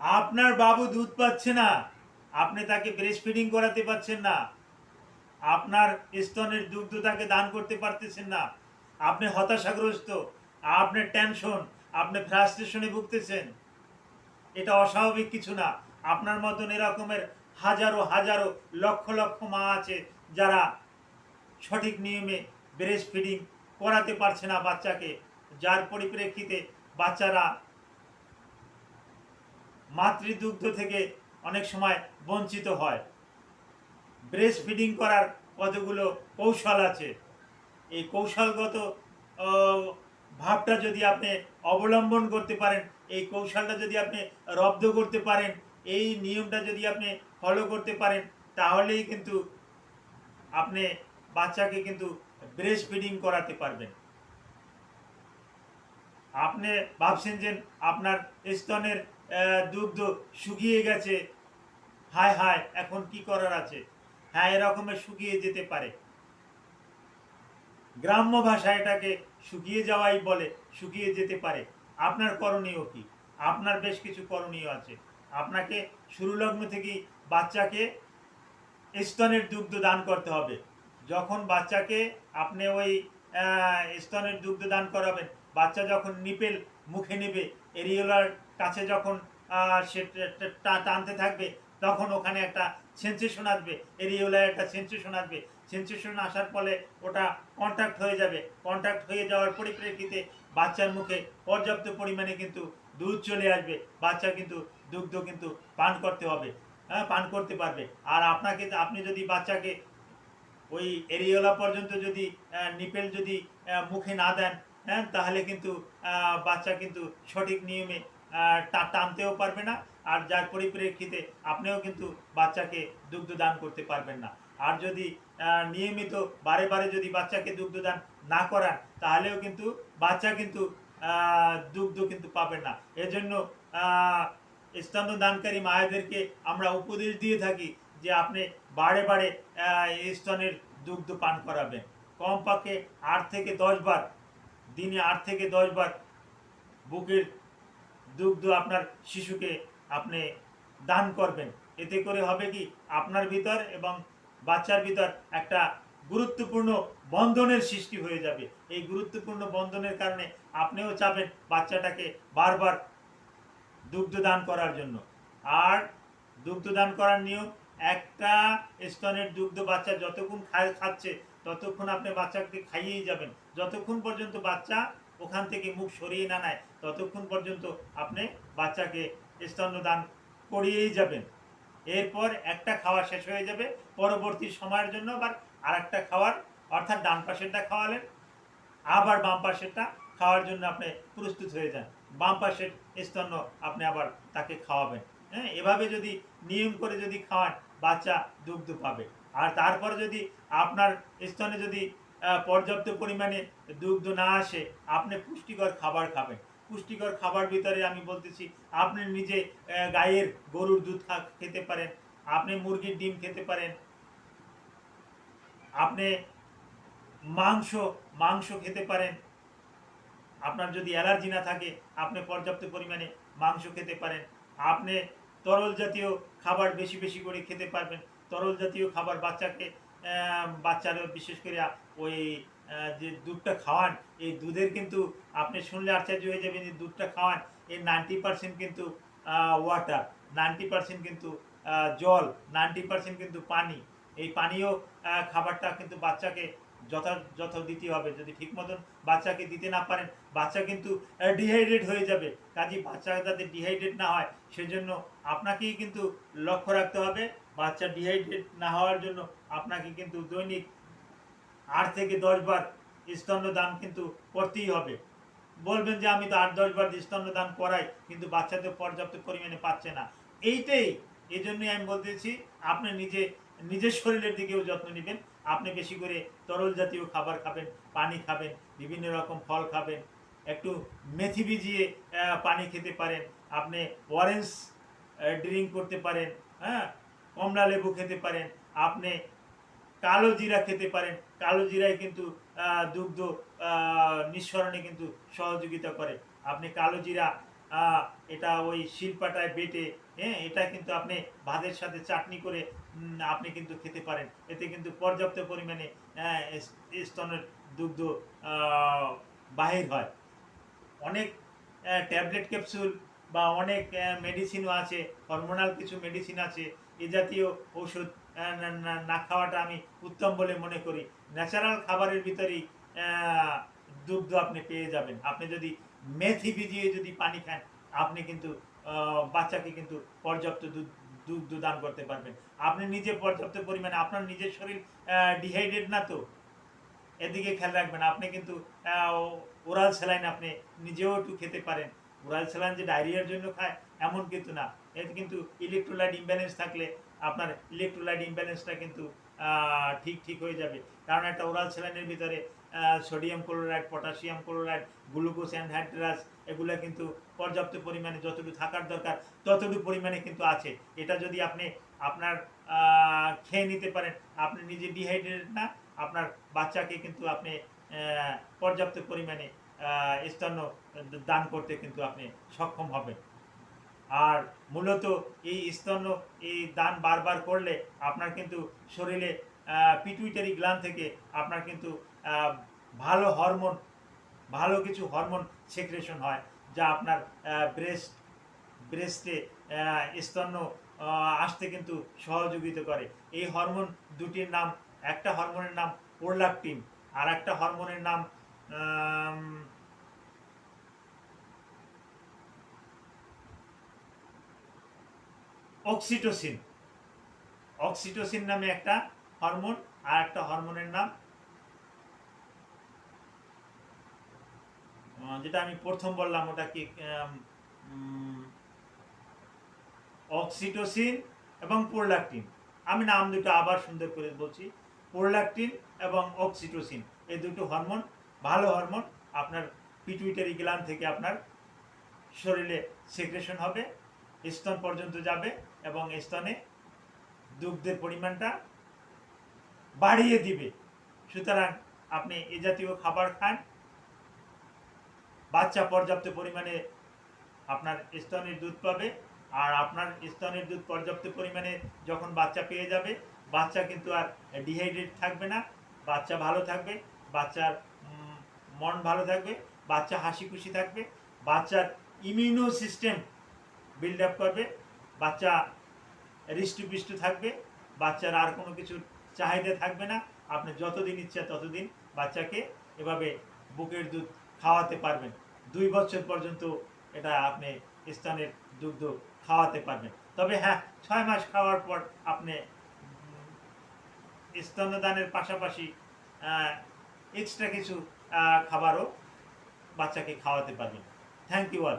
আপনার বাবু দুধ পাচ্ছে না। আপনি তাকে ব্রেস্ট ফিডিং করাতে পারছেন না। আপনার স্তনের দুগ্ধ তাকে দান করতে পারতেছেন না। আপনি হতাশাগ্রস্ত আপনার টেনশন আপনি ফ্রাস্ট্রেশনে ভুগতেছেন। এটা অস্বাভাবিক কিছু না। আপনার মতন এরকমের হাজারো হাজারো, লক্ষ লক্ষ মা আছে যারা সঠিক নিয়মে ব্রেস্ট ফিডিং করাতে পারছে না বাচ্চাকে। যার পরিপ্রেক্ষিতে বাচ্চারা মাতৃদুগ্ধ থেকে অনেক সময় বঞ্চিত হয়। ব্রেস্ট ফিডিং করার কতগুলো কৌশল আছে? এই কৌশলগত ভাবটা যদি আপনি অবলম্বন করতে পারেন, এই কৌশলটা যদি আপনি রব্ধ করতে পারেন, এই নিয়মটা যদি আপনি ফলো করতে পারেন, তাহলেই কিন্তু আপনি বাচ্চাকে কিন্তু ব্রেস্ট ফিডিং করাতে পারবেন। আপনি ভাবছেন যে আপনার স্তনের দুগ্ধ শুকিয়ে গেছে। হায় হায়, এখন কি করার আছে? হ্যাঁ এরকমের শুকিয়ে যেতে পারে। গ্রাম্য ভাষায় এটাকে শুকিয়ে যাওয়াই বলে, শুকিয়ে যেতে পারে। আপনার করণীয় কি? আপনার বেশ কিছু করণীয় আছে। আপনাকে শুরু লগ্ন থেকেই বাচ্চাকে স্তনের দুগ্ধ দান করতে হবে। যখন বাচ্চাকে আপনি ওই স্তনের দুগ্ধ দান করাবেন, বাচ্চা যখন নিপেল মুখে নেবে, এরিওলার কাছে যখন সে টানতে থাকবে, তখন ওখানে একটা সেন্সেশন আসবে এরিওলার একটা সেন্সেশন আসবে সেন্সেশন আসার ফলে ওটা কন্ট্যাক্ট হয়ে যাবে। কন্ট্যাক্ট হয়ে যাওয়ার পরিপ্রেক্ষিতে বাচ্চার মুখে পর্যাপ্ত পরিমাণে কিন্তু দুধ চলে আসবে। বাচ্চা কিন্তু দুগ্ধ কিন্তু পান করতে হবে হ্যাঁ পান করতে পারবে। আর আপনাকে, আপনি যদি বাচ্চাকে ওই এরিওলা পর্যন্ত যদি নিপেল যদি মুখে না দেন হ্যাঁ তাহলে কিন্তু বাচ্চা কিন্তু সঠিক নিয়মে টানতেও পারবে না। আর যার পরিপ্রেক্ষিতে আপনিও কিন্তু বাচ্চাকে দুগ্ধ দান করতে পারবেন না। আর যদি নিয়মিত বারে বারে যদি বাচ্চাকে দুগ্ধ দান না করান তাহলেও কিন্তু বাচ্চা কিন্তু দুগ্ধ কিন্তু পাবেন না। এজন্য আহ, স্তন্যদানকারী মায়েদেরকে আমরা উপদেশ দিয়ে থাকি যে আপনি বারে বারে স্তনের দুগ্ধ পান করাবেন। কমপক্ষে আট থেকে দশ বার দিনে আট থেকে দশ বার বুকের দুগ্ধ আপনার শিশুকে আপনি দান করবেন। এতে করে হবে কি? আপনার ভিতর এবং বাচ্চার ভিতর একটা গুরুত্বপূর্ণ বন্ধনের সৃষ্টি হয়ে যাবে। এই গুরুত্বপূর্ণ বন্ধনের কারণে আপনিও চাবেন বাচ্চাটাকে বারবার দুগ্ধ দান করার জন্য। আর দুগ্ধ দান করার নিয়ম, একটা স্তনের দুগ্ধ বাচ্চা যতক্ষণ খায় খাচ্ছে, ততক্ষণ আপনি বাচ্চাকে খাইয়েই যাবেন। যতক্ষণ পর্যন্ত বাচ্চা ওখান থেকে মুখ সরিয়ে না নেয়, ততক্ষণ পর্যন্ত আপনি বাচ্চাকে স্তন্যদান করিয়েই যাবেন। এরপর একটা খাওয়া শেষ হয়ে যাবে, পরবর্তী সময়ের জন্য আবার আর একটা খাওয়ার, অর্থাৎ ডান পাশেরটা খাওয়ালেন, আবার বাম পাশেরটা খাওয়ার জন্য আপনি প্রস্তুত হয়ে যান। বাম পাশের স্তন্য আপনি আবার তাকে খাওয়াবেন। হ্যাঁ এভাবে যদি, নিয়ম করে যদি খাওয়ান, বাচ্চা দুগ্ধ পাবে। আর তারপর যদি আপনার স্তনে যদি পর্যাপ্ত পরিমাণে দুগ্ধ না আসে, আপনি পুষ্টিকর খাবার খাবেন। পুষ্টিকর খাবার ভিতরে আমি বলতেছি, আপনি নিজে গায়ের গরুর দুধ খেতে পারেন, আপনি মুরগির ডিম খেতে পারেন, আপনি মাংস মাংস খেতে পারেন, আপনার যদি অ্যালার্জি না থাকে, আপনি পর্যাপ্ত পরিমাণে মাংস খেতে পারেন, আপনি তরল জাতীয় খাবার বেশি বেশি করে খেতে পারবেন, তরল জাতীয় খাবার বাচ্চাকে বাচ্চারা বিশেষ করে ওই যে দুধটা খাওয়ান, এই দুধের কিন্তু আপনি শুনলে আশ্চর্য হয়ে যাবেন যে দুধটা খাওয়ান, এর নাইনটি পার্সেন্ট কিন্তু ওয়াটার নাইনটি পার্সেন্ট কিন্তু জল নাইনটি পার্সেন্ট কিন্তু পানি। এই পানীয় খাবারটা কিন্তু বাচ্চাকে যথাযথ দিতে হবে। যদি ঠিক মতন বাচ্চাকে দিতে না পারেন, বাচ্চা কিন্তু ডিহাইড্রেট হয়ে যাবে। কাজে বাচ্চা যাতে ডিহাইড্রেট না হয়, সেজন্য আপনাকেই কিন্তু লক্ষ্য রাখতে হবে, বাচ্চা ডিহাইড্রেট না হওয়ার জন্য আপনাকে কিন্তু দৈনিক আট থেকে দশ বার স্তন্যদান কিন্তু করতেই হবে। বলবেন যে আমি তো আট, দশ বার স্তন্যদান করাই, কিন্তু বাচ্চা তো পর্যাপ্ত পরিমাণে পাচ্ছে না। এইটাই এই জন্যই আমি বলতেছি আপনি নিজে, নিজের শরীরের দিকেও যত্ন নেবেন। আপনি বেশি করে তরল জাতীয় খাবার খাবেন, পানি খাবেন, বিভিন্ন রকম ফল খাবেন, একটু মেথি ভিজিয়ে পানি খেতে পারেন, আপনি অরেঞ্জ ড্রিঙ্ক করতে পারেন হ্যাঁ? কমলা লেবু খেতে পারেন, আপনি কালো জিরা খেতে পারেন। কালো জিরায় কিন্তু দুগ্ধ নিঃসরণে কিন্তু সহযোগিতা করে। আপনি কালো জিরা এটা ওই শিলপাটায় বেটে হ্যাঁ এটা কিন্তু আপনি ভাতের সাথে চাটনি করে আপনি কিন্তু খেতে পারেন। এতে কিন্তু পর্যাপ্ত পরিমাণে স্তনের দুগ্ধ বাহির হয়। অনেক ট্যাবলেট ক্যাপসুল বা অনেক মেডিসিনও আছে হরমোনাল কিছু মেডিসিন আছে এ জাতীয় আহ, না- খাওয়াটা আমি উত্তম বলে মনে করি। ন্যাচারাল খাবারের ভিতরেই দুগ্ধ আপনি পেয়ে যাবেন। আপনি যদি মেথি ভিজিয়ে যদি পানি খান, আপনি কিন্তু বাচ্চাকে কিন্তু পর্যাপ্ত দুধ, দুগ্ধ দান করতে পারবেন। আপনি নিজে পর্যাপ্ত পরিমাণে, আপনার নিজের শরীর ডিহাইড্রেট না তো? এদিকে খেয়াল রাখবেন, আপনি কিন্তু ওরাল স্যালাইন আপনি নিজেও একটু খেতে পারেন। ওরাল স্যালাইন যে ডায়রিয়ার জন্য খায়, এমন কিন্তু না। এতে কিন্তু ইলেকট্রোলাইট ইমব্যালেন্স থাকলে আপনার ইলেকট্রোলাইট ইমব্যালেন্সটা কিন্তু ঠিক ঠিক হয়ে যাবে। কারণ একটা ওরাল স্যালাইনের ভিতরে sodium chloride potassium chloride glucose anhydrous এগুলো কিন্তু পর্যাপ্ত পরিমাণে যতটুকু থাকার দরকার, ততটুকু পরিমাণে কিন্তু আছে। এটা যদি আপনি আপনার খেয়ে নিতে পারেন, আপনি নিজে ডিহাইড্রেট না, আপনার বাচ্চাকে কিন্তু আপনি পর্যাপ্ত পরিমাণে স্তন্য দান করতে কিন্তু আপনি সক্ষম হবেন। আর মূলত এই স্তন্য এই দান বারবার করলে আপনার কিন্তু শরীরে পিটুইটারি গ্ল্যান্ড থেকে আপনার কিন্তু ভালো হরমোন ভালো কিছু হরমোন সেক্রেশন হয়, যা আপনার ব্রেস্ট ব্রেস্টে স্তন্য আসতে কিন্তু সহযোগিতা করে। এই হরমোন দুটির নাম, একটা হরমোনের নাম প্রোলাকটিন আর একটা হরমোনের নাম অক্সিটোসিন। অক্সিটোসিন নামে একটা হরমোন, আর একটা হরমোনের নাম যেটা আমি প্রথম বললাম, ওটা কি অক্সিটোসিন এবং প্রোলাকটিন আমি নাম দুটো আবার সুন্দর করে বলছি। প্রোলাকটিন এবং অক্সিটোসিন, এই দুটো হরমোন, ভালো হরমোন, আপনার পিটুইটারি গ্ল্যান্ড থেকে আপনার শরীরে সেক্রেশন হবে। স্তন পর্যন্ত যাবে এবং স্তনে দুগ্ধের পরিমাণটা বাড়িয়ে দিবে। সুতরাং আপনি এ জাতীয় খাবার খান, বাচ্চা পর্যাপ্ত পরিমাণে আপনার স্তনের দুধ পাবে আর আপনার স্তনের দুধ পর্যাপ্ত পরিমাণে যখন বাচ্চা পেয়ে যাবে, বাচ্চা কিন্তু আর ডিহাইড্রেট থাকবে না, বাচ্চা ভালো থাকবে, বাচ্চার মন ভালো থাকবে, বাচ্চা হাসি খুশি থাকবে, বাচ্চার ইমিউনো সিস্টেম বিল্ড আপ করবে, বাচ্চা হৃষ্টপুষ্ট থাকবে, বাচ্চার আর কোনো কিছুর চাহিদা থাকবে না, আপনি যতদিন ইচ্ছা ততদিন বাচ্চাকে এভাবে বুকের দুধ খাওয়াতে পারবেন। দুই বছর পর্যন্ত এটা আপনি স্তনের দুগ্ধ খাওয়াতে পারবেন। তবে হ্যাঁ ছয় মাস খাওয়ার পর আপনি স্তন্যদানের পাশাপাশি এক্সট্রা কিছু খাবারও বাচ্চাকে খাওয়াতে পারবেন। Thank you all